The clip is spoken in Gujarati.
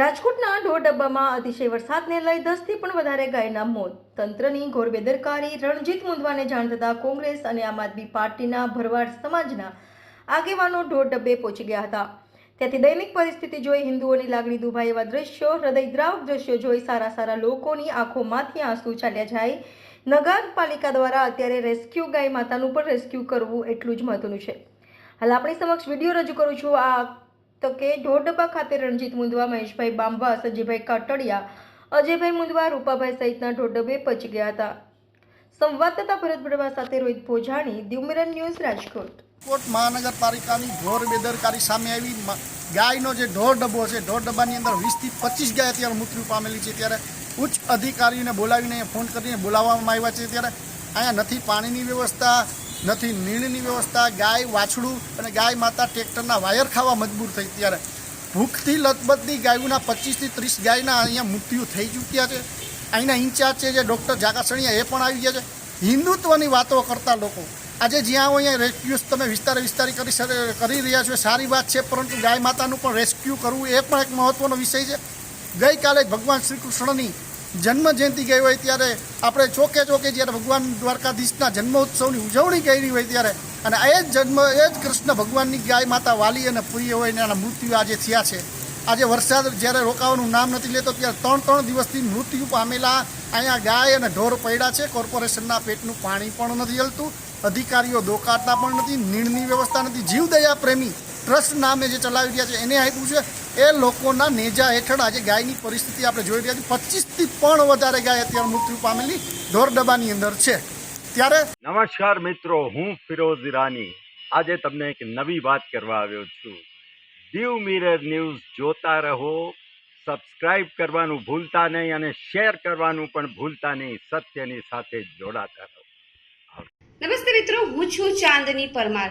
રાજકોટના ઢોર ડબ્બામાં અતિશય વરસાદને લઈ દસથી પણ વધારે ગાયના મોત. તંત્રની ઘોર બેદરકારી, રણજીત મુંદવાને જાણ થતાં કોંગ્રેસ અને આમ આદમી પાર્ટીના ભરવાડ સમાજના આગેવાનો ઢોર ડબ્બે પહોંચી ગયા હતા. ત્યાંથી દૈનિક પરિસ્થિતિ જોઈ હિન્દુઓની લાગણી દુભાઈ એવા દ્રશ્યો, હૃદયદ્રાવક દ્રશ્યો જોઈ સારા સારા લોકોની આંખોમાંથી આંસુ ચાલ્યા જાય. નગરપાલિકા દ્વારા અત્યારે રેસ્ક્યુ ગાય માતાનું પણ રેસ્ક્યુ કરવું એટલું જ મહત્વનું છે. હાલ આપણી સમક્ષ વીડિયો રજૂ કરું છું આ તકે ઢોરડબ્બા ખાતે રણજીત મુંદવા, મહેશભાઈ બાંબા સંજયભાઈ કાટડિયા, અજયભાઈ મુંદવા, રૂપાભાઈ સહિતના ઢોરડબ્બે પહોંચી ગયા હતા. સંવાદદાતા ભરત ભરવા સાથે રોહિત ભોજાણી દ્યુમિરન ન્યૂઝ રાજકોટ. રાજકોટ મહાનગરપાલિકાની ઢોર બેદરકારી સામે આવી. ગાયનો જે ઢોર ડબ્બો છે ઢોર ડબ્બાની અંદર વીસથી પચીસ ગાય અત્યારે મૃત્યુ પામેલી છે. ત્યારે ઉચ્ચ અધિકારીને બોલાવીને ફોન કરીને બોલાવવામાં આવ્યા છે. ત્યારે અહીંયા નથી પાણીની વ્યવસ્થા નથી, નીણની વ્યવસ્થા, ગાય વાછડું અને ગાય માતા ટ્રેક્ટરના વાયર ખાવા મજબૂર થઈ ત્યારે ભૂખથી લથબથની ગાયોના પચીસથી ત્રીસ ગાયના અહીંયા મૃત્યુ થઈ ચૂક્યા છે. અહીંના ઇન્ચાર્જ છે જે ડૉક્ટર જાકાસણીયા એ પણ આવી ગયા છે. હિન્દુત્વની વાતો કરતા લોકો, આજે જ્યાં હોય અહીંયા રેસ્ક્યુઝ તમે વિસ્તારે વિસ્તારી કરી કરી રહ્યા છો સારી વાત છે, પરંતુ ગાય માતાનું પણ રેસ્ક્યુ કરવું એ પણ એક મહત્ત્વનો વિષય છે. ગઈકાલે ભગવાન શ્રી કૃષ્ણની જન્મ જયંતિ ગઈ હોય ત્યારે આપણે ચોકે ચોકે જ્યારે ભગવાન દ્વારકાધીશના જન્મોત્સવની ઉજવણી કરી હોય ત્યારે, અને એ જ જન્મ, એ જ કૃષ્ણ ભગવાનની ગાય માતા વાલી અને પ્રિય હોય એના મૃત્યુ આજે થયા છે. આજે વરસાદ જ્યારે રોકાવાનું નામ નથી લેતો, ત્યારે ત્રણ ત્રણ દિવસથી મૃત્યુ પામેલા અહીંયા ગાય અને ઢોર પડ્યા છે. કોર્પોરેશનના પેટનું પાણી પણ નથી હલતું, અધિકારીઓ દોકાતા પણ નથી, નીણની વ્યવસ્થા નથી. જીવદયા પ્રેમી ટ્રસ્ટ નામે જે ચલાવી રહ્યા છે, એને આપ્યું છે. એ લોકોના નેજા હેઠળ આજે ગાયની પરિસ્થિતિ આપણે જોઈ રહ્યા છીએ. પચીસથી પણ વધારે ગાય અત્યારે મૃત્યુ પામેલી ઢોરડબ્બાની અંદર છે. ત્યારે નમસ્કાર મિત્રો હું ફિરોઝ ઈરાની. આજે તમને એક નવી વાત કરવા આવ્યો છું. દીવ મિરર ન્યૂઝ જોતા રહો સબસ્ક્રાઇબ કરવાનું ભૂલતા નહીં અને શેર કરવાનું પણ ભૂલતા નહીં સત્યની સાથે જોડાતા રહો. નમસ્તે મિત્રો હું છું ચાંદની પરમાર.